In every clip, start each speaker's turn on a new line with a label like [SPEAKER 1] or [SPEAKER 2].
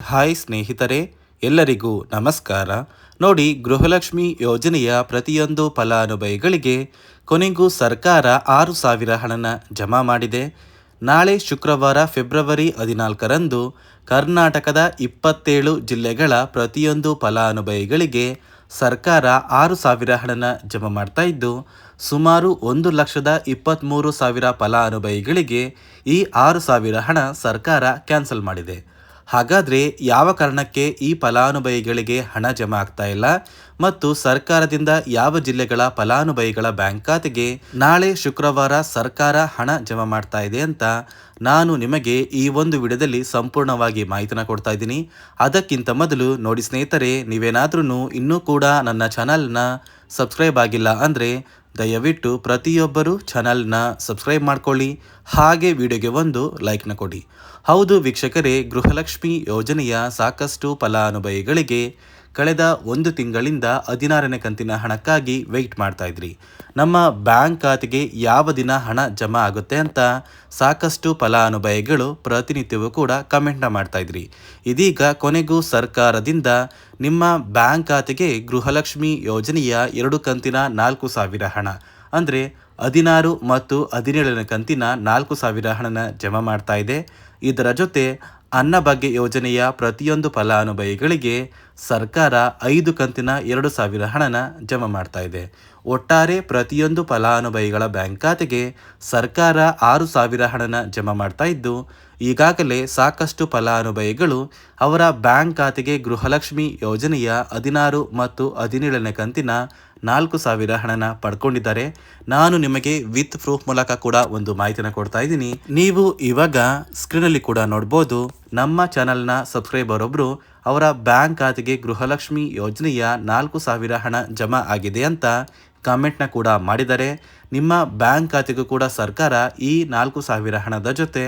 [SPEAKER 1] Hi ಸ್ನೇಹಿತರೆ, ಎಲ್ಲರಿಗೂ ನಮಸ್ಕಾರ. ನೋಡಿ, ಗೃಹಲಕ್ಷ್ಮಿ ಯೋಜನೆಯ ಪ್ರತಿಯೊಂದು ಫಲಾನುಭವಿಗಳಿಗೆ ಕೊನೆಗೂ ಸರ್ಕಾರ ಆರು ಸಾವಿರ ಹಣನ ಜಮಾ ಮಾಡಿದೆ. ನಾಳೆ ಶುಕ್ರವಾರ ಫೆಬ್ರವರಿ ಹದಿನಾಲ್ಕರಂದು ಕರ್ನಾಟಕದ ಇಪ್ಪತ್ತೇಳು ಜಿಲ್ಲೆಗಳ ಪ್ರತಿಯೊಂದು ಫಲಾನುಭವಿಗಳಿಗೆ ಸರ್ಕಾರ ಆರು ಸಾವಿರ ಹಣನ ಜಮಾ ಮಾಡ್ತಾ ಇದ್ದು, ಸುಮಾರು ಒಂದು ಲಕ್ಷದ ಇಪ್ಪತ್ತ್ಮೂರು ಸಾವಿರ ಫಲಾನುಭವಿಗಳಿಗೆ ಈ ಆರು ಸಾವಿರ ಹಣ ಸರ್ಕಾರ ಕ್ಯಾನ್ಸಲ್ ಮಾಡಿದೆ. ಹಾಗಾದರೆ ಯಾವ ಕಾರಣಕ್ಕೆ ಈ ಫಲಾನುಭವಿಗಳಿಗೆ ಹಣ ಜಮಾ ಆಗ್ತಾ ಇಲ್ಲ? ಮತ್ತು ಸರ್ಕಾರದಿಂದ ಯಾವ ಜಿಲ್ಲೆಗಳ ಫಲಾನುಭವಿಗಳ ಬ್ಯಾಂಕ್ ಖಾತೆಗೆ ನಾಳೆ ಶುಕ್ರವಾರ ಸರ್ಕಾರ ಹಣ ಜಮಾ ಮಾಡ್ತಾ ಇದೆ ಅಂತ ನಾನು ನಿಮಗೆ ಈ ಒಂದು ವಿಡಿಯೋದಲ್ಲಿ ಸಂಪೂರ್ಣವಾಗಿ ಮಾಹಿತಿನ ಕೊಡ್ತಾ ಇದ್ದೀನಿ. ಅದಕ್ಕಿಂತ ಮೊದಲು ನೋಡಿ ಸ್ನೇಹಿತರೆ ನೀವೇನಾದ್ರೂ ಇನ್ನೂ ಕೂಡ ನನ್ನ ಚಾನಲ್ನ ಸಬ್ಸ್ಕ್ರೈಬ್ ಆಗಿಲ್ಲ ಅಂದರೆ ದಯವಿಟ್ಟು ಪ್ರತಿಯೊಬ್ಬರು ಚಾನಲ್ನ ಸಬ್ಸ್ಕ್ರೈಬ್ ಮಾಡ್ಕೊಳ್ಳಿ, ಹಾಗೆ ವಿಡಿಯೋಗೆ ಒಂದು ಲೈಕ್ನ ಕೊಡಿ. ಹೌದು ವೀಕ್ಷಕರೇ, ಗೃಹಲಕ್ಷ್ಮಿ ಯೋಜನೆಯ ಸಾಕಷ್ಟು ಫಲಾನುಭವಿಗಳಿಗೆ ಕಳೆದ ಒಂದು ತಿಂಗಳಿಂದ ಹದಿನಾರನೇ ಕಂತಿನ ಹಣಕ್ಕಾಗಿ ವೆಯ್ಟ್ ಮಾಡ್ತಾ ಇದ್ರಿ. ನಮ್ಮ ಬ್ಯಾಂಕ್ ಖಾತೆಗೆ ಯಾವ ದಿನ ಹಣ ಜಮಾ ಆಗುತ್ತೆ ಅಂತ ಸಾಕಷ್ಟು ಫಲಾನುಭವಿಗಳು ಪ್ರತಿನಿತ್ಯವೂ ಕೂಡ ಕಮೆಂಟ್ನ ಮಾಡ್ತಾ ಇದ್ರಿ. ಇದೀಗ ಕೊನೆಗೂ ಸರ್ಕಾರದಿಂದ ನಿಮ್ಮ ಬ್ಯಾಂಕ್ ಖಾತೆಗೆ ಗೃಹಲಕ್ಷ್ಮಿ ಯೋಜನೆಯ ಎರಡು ಕಂತಿನ ನಾಲ್ಕು ಸಾವಿರ ಹಣ, ಅಂದರೆ ಹದಿನಾರು ಮತ್ತು ಹದಿನೇಳನೇ ಕಂತಿನ ನಾಲ್ಕು ಸಾವಿರ ಹಣನ ಜಮಾ ಮಾಡ್ತಾ ಇದೆ. ಇದರ ಜೊತೆ ಅನ್ನಭಾಗ್ಯ ಯೋಜನೆಯ ಪ್ರತಿಯೊಂದು ಫಲಾನುಭವಿಗಳಿಗೆ ಸರ್ಕಾರ ಐದು ಕಂತಿನ ಎರಡು ಸಾವಿರ ಹಣನ ಜಮಾ ಮಾಡ್ತಾ ಇದೆ. ಒಟ್ಟಾರೆ ಪ್ರತಿಯೊಂದು ಫಲಾನುಭವಿಗಳ ಬ್ಯಾಂಕ್ ಖಾತೆಗೆ ಸರ್ಕಾರ ಆರು ಸಾವಿರ ಹಣನ ಜಮಾ ಮಾಡ್ತಾ ಇದ್ದು, ಈಗಾಗಲೇ ಸಾಕಷ್ಟು ಫಲಾನುಭವಿಗಳು ಅವರ ಬ್ಯಾಂಕ್ ಖಾತೆಗೆ ಗೃಹಲಕ್ಷ್ಮಿ ಯೋಜನೆಯ ಹದಿನಾರು ಮತ್ತು ಹದಿನೇಳನೇ ಕಂತಿನ ನಾಲ್ಕು ಸಾವಿರ ಹಣನ ಪಡ್ಕೊಂಡಿದ್ದಾರೆ. ನಾನು ನಿಮಗೆ ವಿತ್ ಪ್ರೂಫ್ ಮೂಲಕ ಕೂಡ ಒಂದು ಮಾಹಿತಿನ ಕೊಡ್ತಾ ಇದ್ದೀನಿ. ನೀವು ಇವಾಗ ಸ್ಕ್ರೀನಲ್ಲಿ ಕೂಡ ನೋಡ್ಬೋದು, ನಮ್ಮ ಚಾನಲ್ನ ಸಬ್ಸ್ಕ್ರೈಬರ್ ಒಬ್ಬರು ಅವರ ಬ್ಯಾಂಕ್ ಖಾತೆಗೆ ಗೃಹಲಕ್ಷ್ಮಿ ಯೋಜನೆಯ ನಾಲ್ಕು ಸಾವಿರ ಹಣ ಜಮಾ ಆಗಿದೆ ಅಂತ ಕಾಮೆಂಟ್ನ ಕೂಡ ಮಾಡಿದ್ದಾರೆ ನಿಮ್ಮ ಬ್ಯಾಂಕ್ ಖಾತೆಗೂ ಕೂಡ ಸರ್ಕಾರ ಈ ನಾಲ್ಕು ಸಾವಿರ ಹಣದ ಜೊತೆ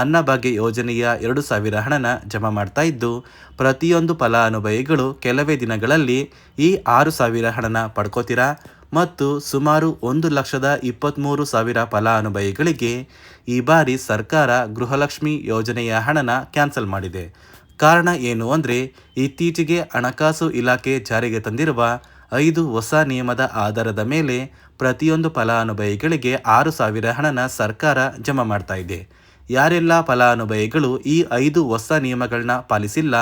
[SPEAKER 1] ಅನ್ನಭಾಗ್ಯ ಯೋಜನೆಯ ಎರಡು ಸಾವಿರ ಹಣನ ಜಮಾ ಮಾಡ್ತಾ ಇದ್ದು, ಪ್ರತಿಯೊಂದು ಫಲಾನುಭವಿಗಳು ಕೆಲವೇ ದಿನಗಳಲ್ಲಿ ಈ ಆರು ಸಾವಿರ ಹಣನ ಪಡ್ಕೋತೀರಾ? ಮತ್ತು ಸುಮಾರು ಒಂದು ಲಕ್ಷದ ಇಪ್ಪತ್ತ್ಮೂರು ಸಾವಿರ ಫಲಾನುಭವಿಗಳಿಗೆ ಈ ಬಾರಿ ಸರ್ಕಾರ ಗೃಹಲಕ್ಷ್ಮಿ ಯೋಜನೆಯ ಹಣನ ಕ್ಯಾನ್ಸಲ್ ಮಾಡಿದೆ. ಕಾರಣ ಏನು ಅಂದರೆ, ಇತ್ತೀಚೆಗೆ ಹಣಕಾಸು ಇಲಾಖೆ ಜಾರಿಗೆ ತಂದಿರುವ ಐದು ಹೊಸ ನಿಯಮದ ಆಧಾರದ ಮೇಲೆ ಪ್ರತಿಯೊಂದು ಫಲಾನುಭವಿಗಳಿಗೆ ಆರು ಸಾವಿರ ಹಣನ ಸರ್ಕಾರ ಜಮಾ ಮಾಡ್ತಾ ಇದೆ. ಯಾರೆಲ್ಲ ಫಲಾನುಭವಿಗಳು ಈ ಐದು ಹೊಸ ನಿಯಮಗಳನ್ನ ಪಾಲಿಸಿಲ್ಲ,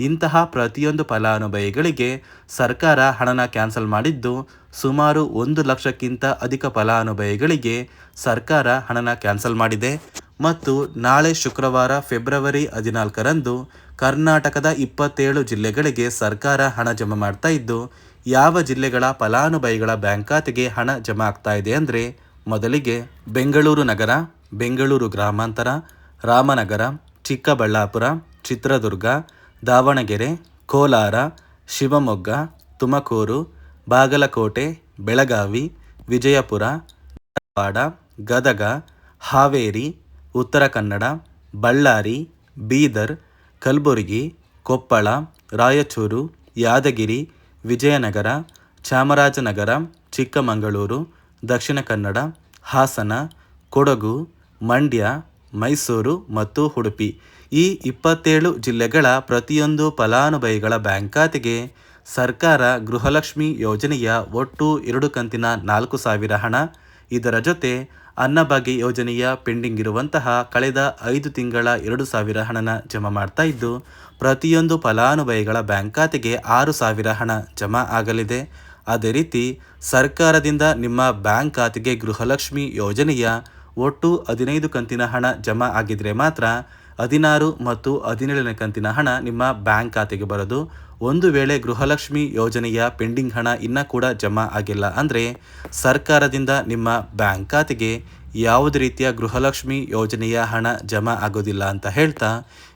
[SPEAKER 1] ಇಂತಹ ಪ್ರತಿಯೊಂದು ಫಲಾನುಭವಿಗಳಿಗೆ ಸರ್ಕಾರ ಹಣನ ಕ್ಯಾನ್ಸಲ್ ಮಾಡಿದ್ದು ಸುಮಾರು ಒಂದು ಲಕ್ಷಕ್ಕಿಂತ ಅಧಿಕ ಫಲಾನುಭವಿಗಳಿಗೆ ಸರ್ಕಾರ ಹಣನ ಕ್ಯಾನ್ಸಲ್ ಮಾಡಿದೆ. ಮತ್ತು ನಾಳೆ ಶುಕ್ರವಾರ ಫೆಬ್ರವರಿ ಹದಿನಾಲ್ಕರಂದು ಕರ್ನಾಟಕದ ಇಪ್ಪತ್ತೇಳು ಜಿಲ್ಲೆಗಳಿಗೆ ಸರ್ಕಾರ ಹಣ ಜಮಾ ಮಾಡ್ತಾ ಇದ್ದು ಯಾವ ಜಿಲ್ಲೆಗಳ ಫಲಾನುಭವಿಗಳ ಬ್ಯಾಂಕ್ ಖಾತೆಗೆ ಹಣ ಜಮಾ ಆಗ್ತಾ ಇದೆ ಅಂದರೆ ಮೊದಲಿಗೆ ಬೆಂಗಳೂರು ನಗರ, ಬೆಂಗಳೂರು ಗ್ರಾಮಾಂತರ, ರಾಮನಗರ, ಚಿಕ್ಕಬಳ್ಳಾಪುರ, ಚಿತ್ರದುರ್ಗ, ದಾವಣಗೆರೆ, ಕೋಲಾರ, ಶಿವಮೊಗ್ಗ, ತುಮಕೂರು, ಬಾಗಲಕೋಟೆ, ಬೆಳಗಾವಿ, ವಿಜಯಪುರ, ಧಾರವಾಡ, ಗದಗ, ಹಾವೇರಿ, ಉತ್ತರ ಕನ್ನಡ, ಬಳ್ಳಾರಿ, ಬೀದರ್, ಕಲಬುರಗಿ, ಕೊಪ್ಪಳ, ರಾಯಚೂರು, ಯಾದಗಿರಿ ವಿಜಯನಗರ, ಚಾಮರಾಜನಗರ, ಚಿಕ್ಕಮಗಳೂರು, ದಕ್ಷಿಣ ಕನ್ನಡ, ಹಾಸನ, ಕೊಡಗು, ಮಂಡ್ಯ, ಮೈಸೂರು ಮತ್ತು ಉಡುಪಿ. ಈ ಇಪ್ಪತ್ತೇಳು ಜಿಲ್ಲೆಗಳ ಪ್ರತಿಯೊಂದು ಫಲಾನುಭವಿಗಳ ಬ್ಯಾಂಕ್ ಖಾತೆಗೆ ಸರ್ಕಾರ ಗೃಹಲಕ್ಷ್ಮಿ ಯೋಜನೆಯ ಒಟ್ಟು ಎರಡು ಕಂತಿನ ನಾಲ್ಕು ಸಾವಿರ ಹಣ. ಇದರ ಜೊತೆ ಅನ್ನಭಾಗ್ಯ ಯೋಜನೆಯ ಪೆಂಡಿಂಗ್ ಇರುವಂತಹ ಕಳೆದ ಐದು ತಿಂಗಳ ಎರಡು ಸಾವಿರ ಹಣನ ಜಮಾ ಮಾಡ್ತಾ ಇದ್ದು, ಪ್ರತಿಯೊಂದು ಫಲಾನುಭವಿಗಳ ಬ್ಯಾಂಕ್ ಖಾತೆಗೆ ಆರು ಸಾವಿರ ಹಣ ಜಮಾ ಆಗಲಿದೆ. ಅದೇ ರೀತಿ, ಸರ್ಕಾರದಿಂದ ನಿಮ್ಮ ಬ್ಯಾಂಕ್ ಖಾತೆಗೆ ಗೃಹಲಕ್ಷ್ಮಿ ಯೋಜನೆಯ ಒಟ್ಟು ಹದಿನೈದು ಕಂತಿನ ಹಣ ಜಮಾ ಆಗಿದ್ರೆ ಮಾತ್ರ ಹದಿನಾರು ಮತ್ತು ಹದಿನೇಳನೇ ಕಂತಿನ ಹಣ ನಿಮ್ಮ ಬ್ಯಾಂಕ್ ಖಾತೆಗೆ ಬರೋದು. ಒಂದು ವೇಳೆ ಗೃಹಲಕ್ಷ್ಮಿ ಯೋಜನೆಯ ಪೆಂಡಿಂಗ್ ಹಣ ಇನ್ನೂ ಕೂಡ ಜಮಾ ಆಗಿಲ್ಲ ಅಂದರೆ ಸರ್ಕಾರದಿಂದ ನಿಮ್ಮ ಬ್ಯಾಂಕ್ ಖಾತೆಗೆ ಯಾವುದೇ ರೀತಿಯ ಗೃಹಲಕ್ಷ್ಮಿ ಯೋಜನೆಯ ಹಣ ಜಮಾ ಆಗೋದಿಲ್ಲ ಅಂತ ಹೇಳ್ತಾ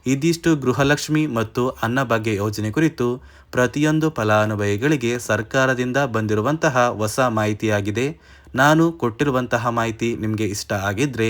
[SPEAKER 1] ಇದಿಷ್ಟು ಗೃಹಲಕ್ಷ್ಮಿ ಮತ್ತು ಅನ್ನಭಾಗ್ಯ ಯೋಜನೆ ಕುರಿತು ಪ್ರತಿಯೊಂದು ಫಲಾನುಭವಿಗಳಿಗೆ ಸರ್ಕಾರದಿಂದ ಬಂದಿರುವಂತಹ ಹೊಸ ಮಾಹಿತಿಯಾಗಿದೆ. ನಾನು ಕೊಟ್ಟಿರುವಂತಹ ಮಾಹಿತಿ ನಿಮಗೆ ಇಷ್ಟ ಆಗಿದ್ದರೆ